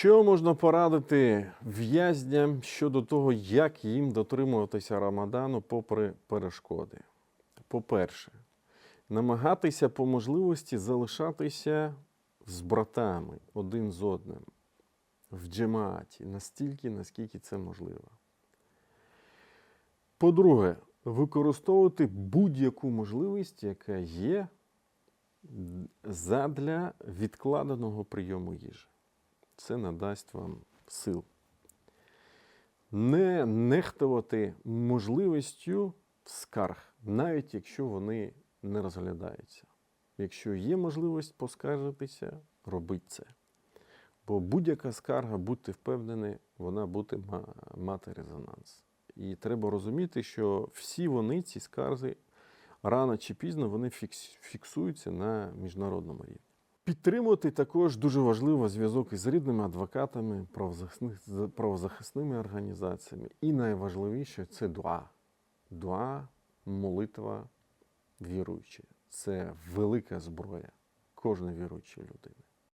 Що можна порадити в'язням щодо того, як їм дотримуватися Рамадану попри перешкоди? По-перше, намагатися по можливості залишатися з братами один з одним в джемааті настільки, наскільки це можливо. По-друге, використовувати будь-яку можливість, яка є задля відкладеного прийому їжі. Це надасть вам сил. Не нехтувати можливістю скарг, навіть якщо вони не розглядаються. Якщо є можливість поскаржитися, робіть це. Бо будь-яка скарга, будьте впевнені, вона буде мати резонанс. І треба розуміти, що всі вони, ці скарги, рано чи пізно вони фіксуються на міжнародному рівні. Підтримувати також дуже важливо зв'язок із рідними адвокатами, правозахисними організаціями. І найважливіше це дуа. Дуа, молитва віруючі. Це велика зброя кожної віруючої людини.